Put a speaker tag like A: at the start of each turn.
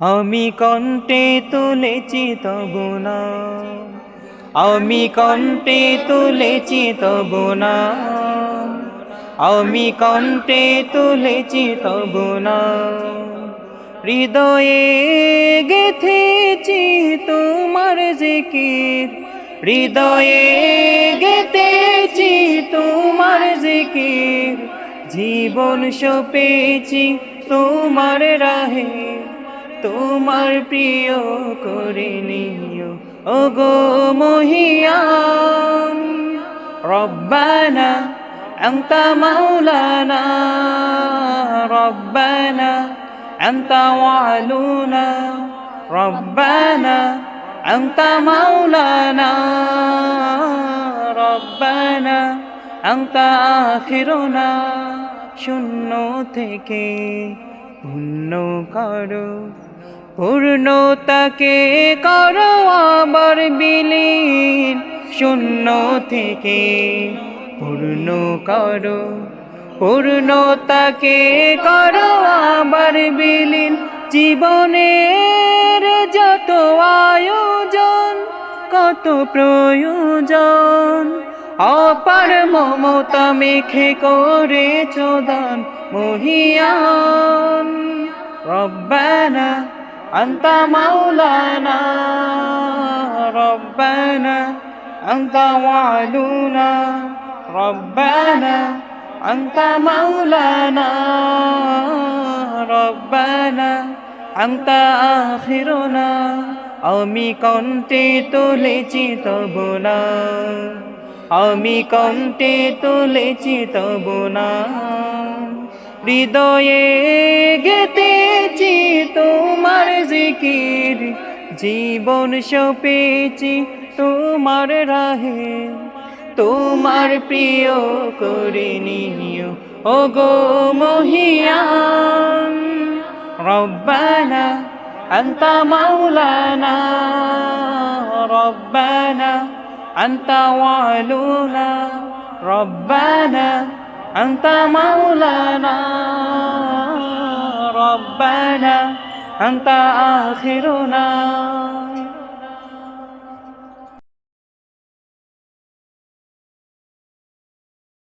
A: আমি কণ্ঠে তুলেছি তব না। আমি কণ্ঠে তুলেছি তব না। আমি কণ্ঠে তুলেছি তব না। হৃদয়ে গেথেছি তোমার জিকির। হৃদয়ে গেথেছি তোমার জিকির। জীবন সপেছি তোমার রাহে। তোমার প্রিয় করে নিও ও গো মহিয়ান রব্বানা أنت مولانا ربنا أنت وعلونا ربنا أنت مولانا ربنا أنت آخرنا শূন্য থেকে পূর্ণ করো, পূর্ণতাকে করো আবার বিলীন, শূন্য থেকে পূর্ণ করো, পূর্ণতাকে করো আবার বিলীন। জীবনের যত আয়োজন, কত প্রয়োজন অপার মমতা মেখে করে চোদান মহিয়ান রব্বানা أنت مولانا ربنا أنت وعدنا ربنا أنت مولانا ربنا أنت آخرنا আমি কণ্ঠে তুলেছি তব না আমি কণ্ঠে তুলেছি তব না। হৃদয়ে গেতেছি তোমার জিকির। জীবন সপেছি তোমার রাহে। তোমার প্রিয় করে নিও ও গো মহিয়ান, রব্বানা আন্তা মাওলানা, রব্বানা أنت وعلونا ربنا أنت مولانا ربنا أنت آخرنا.